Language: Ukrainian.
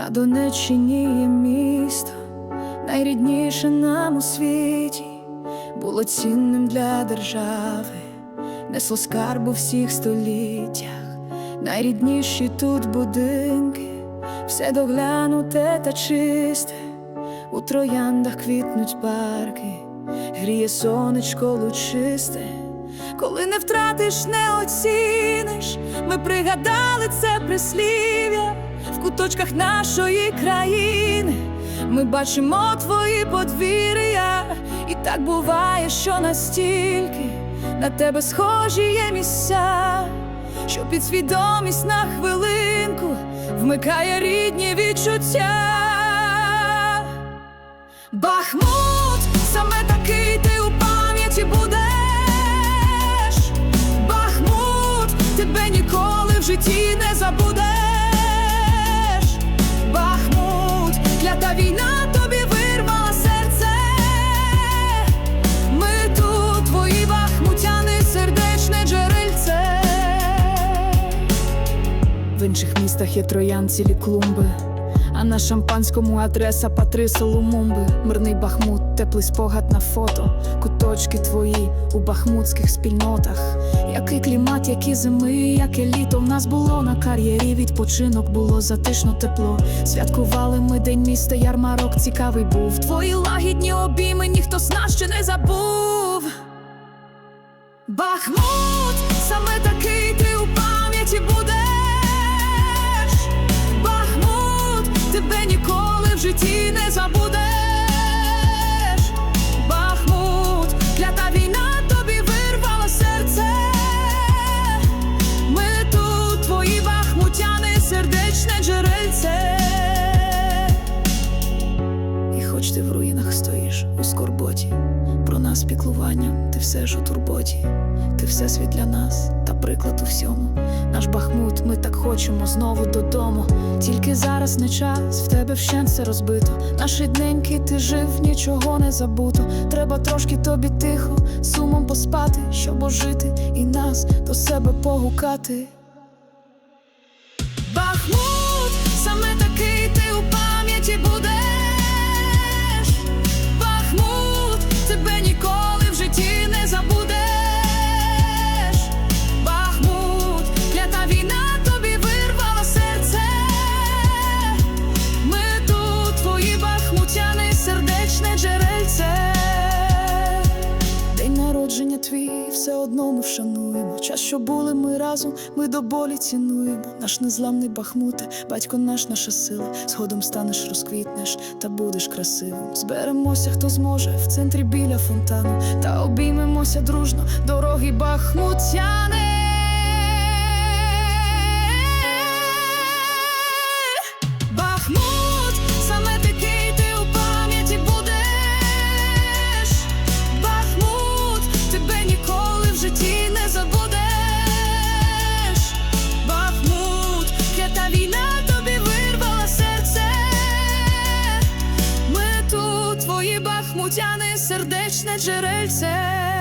На Донеччині є місто, найрідніше нам у світі, було цінним для держави, несло скарб у всіх століттях, найрідніші тут будинки, все доглянуте та чисте, у трояндах квітнуть парки, гріє сонечко лучисте. Коли не втратиш, не оціниш, ми пригадали це прислів'я в куточках нашої країни. Ми бачимо твої подвір'я, і так буває, що настільки на тебе схожі є місця, що підсвідомість на хвилинку вмикає рідні відчуття. Бахмут, саме такий ти у пам'яті будеш. Бахмут, тебе ніколи в житті не забудеш. Війна тобі вирвала серце. Ми тут, твої бахмутяни, сердечне джерельце. В інших містах є троян цілі клумби. А на шампанському адреса Патриса Лумумби Мирний Бахмут, теплий спогад на фото, куточки твої у бахмутських спільнотах. Який клімат, які зими, яке літо в нас було на кар'єрі. Відпочинок було затишно тепло. Святкували ми день міста, ярмарок цікавий був. Твої лагідні обійми ніхто з нас ще не забув. Бахмут, саме такий скорботі, про нас піклуванням, ти все ж у турботі, ти все світ для нас та приклад у всьому. Наш Бахмут, ми так хочемо знову додому. Тільки зараз не час, в тебе вщент все розбито. Наші дненьки ти жив, нічого не забуто. Треба трошки тобі тихо, сумом поспати, щоб ожити і нас до себе погукати. Все одно ми вшануємо. Час, що були ми разом, ми до болі цінуємо. Наш незламний Бахмуте, батько наш, наша сила. Згодом станеш, розквітнеш та будеш красивим. Зберемося, хто зможе в центрі біля фонтану, та обіймемося дружно, дороги бахмутяни. Джерельце.